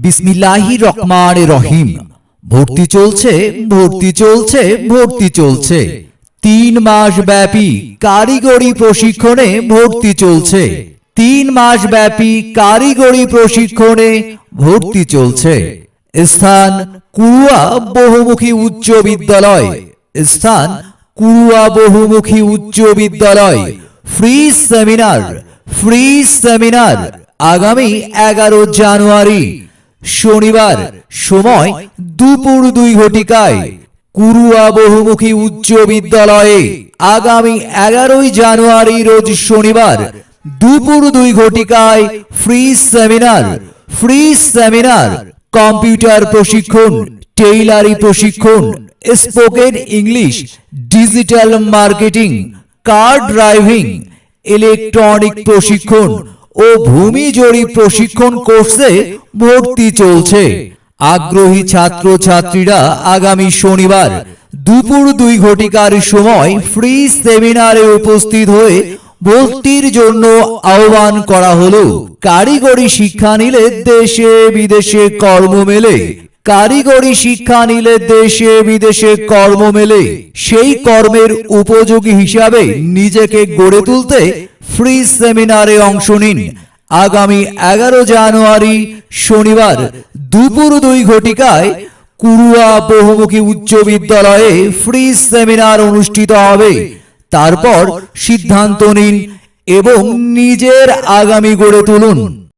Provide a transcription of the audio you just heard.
বিসমিল্লাহি রহমান রহিম। ভর্তি চলছে ভর্তি চলছে ভর্তি চলছে। তিন মাস ব্যাপী কারিগরি প্রশিক্ষণে ভর্তি চলছে। তিন মাস ব্যাপী কারিগরি প্রশিক্ষণে ভর্তি চলছে। স্থান কুড়ুয়া বহুমুখী উচ্চ বিদ্যালয়। স্থান কুয়া বহুমুখী উচ্চ বিদ্যালয়। ফ্রি সেমিনার ফ্রি সেমিনার আগামী এগারো জানুয়ারি। শনিবার সময় দুপুর দুই ঘটিকায় কুরুয়া বহুমুখী উচ্চ বিদ্যালয়ে আগামী এগারোই জানুয়ারি রোজ শনিবার দুপুর দুই ঘটিকায় free seminar free seminar, computer প্রশিক্ষণ, টেইলারি প্রশিক্ষণ, spoken English, digital marketing car driving, electronic প্রশিক্ষণ ও ভূমি জরিপ প্রশিক্ষণ কোর্সে ভর্তি চলছে। আগ্রহী ছাত্র ছাত্রীরা আগামী শনিবার দুপুর দুই ঘটিকার সময় ফ্রি সেমিনারে উপস্থিত হয়ে ভর্তির জন্য আহ্বান করা হলো। কারিগরি শিক্ষা নিলে দেশে বিদেশে কর্ম মেলে। কারিগরি শিক্ষা নিলে দেশে বিদেশে কর্ম মেলে। সেই কর্মের উপযোগী হিসাবে নিজেকে গড়ে তুলতে ফ্রি সেমিনারে অংশ নিন। আগামী এগারো জানুয়ারি শনিবার দুপুর দুই ঘটিকায় কুরুয়া বহুমুখী উচ্চ বিদ্যালয়ে ফ্রি সেমিনার অনুষ্ঠিত হবে। তারপর সিদ্ধান্ত নিন এবং নিজের আগামী গড়ে তুলুন।